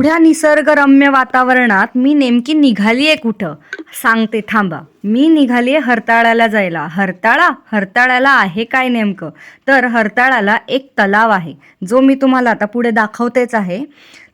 एवढ्या निसर्गरम्य वातावरणात मी नेमकी निघाली आहे कुठं? सांगते थांबा. मी निघाली आहे हरताळ्याला जायला. हरताळा? हरताळ्याला आहे काय नेमकं? तर हरताळ्याला एक तलाव आहे. जो मी तुम्हाला आता पुढे दाखवतेच आहे.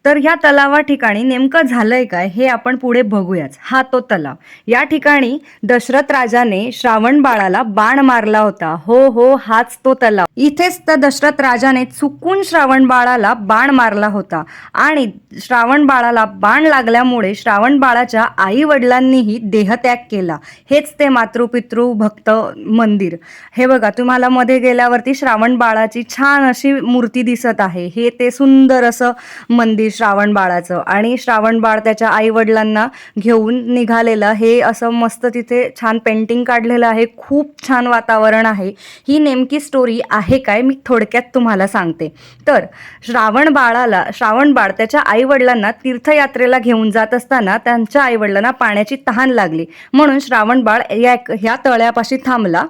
तर ह्या तलावा ठिकाणी नेमकं झालंय काय हे आपण पुढे बघूयाच. हा तो तलाव. या ठिकाणी दशरथ राजाने श्रावण बाळाला बाण मारला होता. हो हो हाच तो तलाव. इथेच तर दशरथ राजाने चुकून श्रावण बाळाला बाण मारला होता. आणि श्रावण बाळाला बाण लागल्यामुळे श्रावण बाळाच्या आई वडिलांनीही देहत्याग केला. हेच ते मातृपितृ भक्त मंदिर. हे बघा तुम्हाला मध्ये गेल्यावरती श्रावण बाळाची छान अशी मूर्ती दिसत आहे. हे ते सुंदर असं मंदिर श्रावण बाळाचं. आणि श्रावण बाळ त्याच्या आई वडिलांना घेऊन निघालेलं. हे असं मस्त तिथे छान पेंटिंग काढलेलं आहे. खूप छान वातावरण आहे. ही नेमकी स्टोरी आहे काय? मी थोडक्यात तुम्हाला सांगते. तर श्रावण बाळाला श्रावण बाळ त्याच्या आई वडिलांना तीर्थयात्रेला घेऊन जात असताना त्यांच्या आई वडिलांना पाण्याची तहान लागली. म्हणून श्रावण बाळ या ह्या तळ्यापाशी थांबला.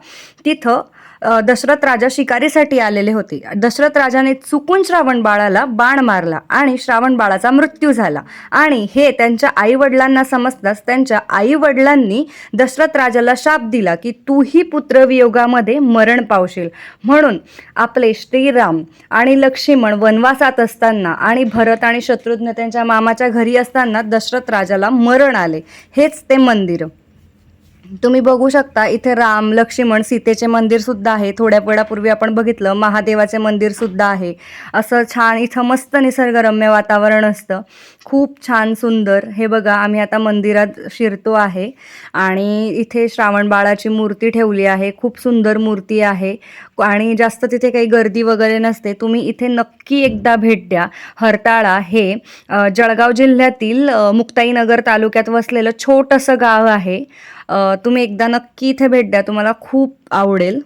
तिथं दशरथ राजा शिकारीसाठी आलेले होते. दशरथ राजाने चुकून श्रावण बाळाला बाण मारला आणि श्रावण बाळाचा मृत्यू झाला. आणि हे त्यांच्या आई वडिलांना समजताच त्यांच्या आई वडिलांनी दशरथ राजाला शाप दिला की तूही पुत्रवियोगामध्ये मरण पावशील. म्हणून आपले श्रीराम आणि लक्ष्मण वनवासात असताना आणि भरत आणि शत्रुघ्न त्यांच्या मामाच्या घरी असताना दशरथ राजाला मरण आले. हेच ते मंदिर. तुम्ही बघू शकता इथे राम लक्ष्मण सीतेचे मंदिर सुद्धा आहे. थोड्या वेळापूर्वी आपण बघितलं महादेवाचे मंदिर सुद्धा आहे. असं छान इथं मस्त निसर्गरम्य वातावरण असतं. खूप छान सुंदर. हे बघा आम्ही आता मंदिरात शिरतो आहे आणि इथे श्रावण बाळाची मूर्ती ठेवली आहे. खूप सुंदर मूर्ती आहे. आणि जास्त तिथे काही गर्दी वगैरे नसते. तुम्ही इथे नक्की एकदा भेट द्या. हरताळा हे जळगाव जिल्ह्यातील मुक्ताईनगर तालुक्यात वसलेलं छोटंसं गाव आहे. तुम्ही एकदा नक्की इथे भेट द्या. तुम्हाला खूप आवडेल.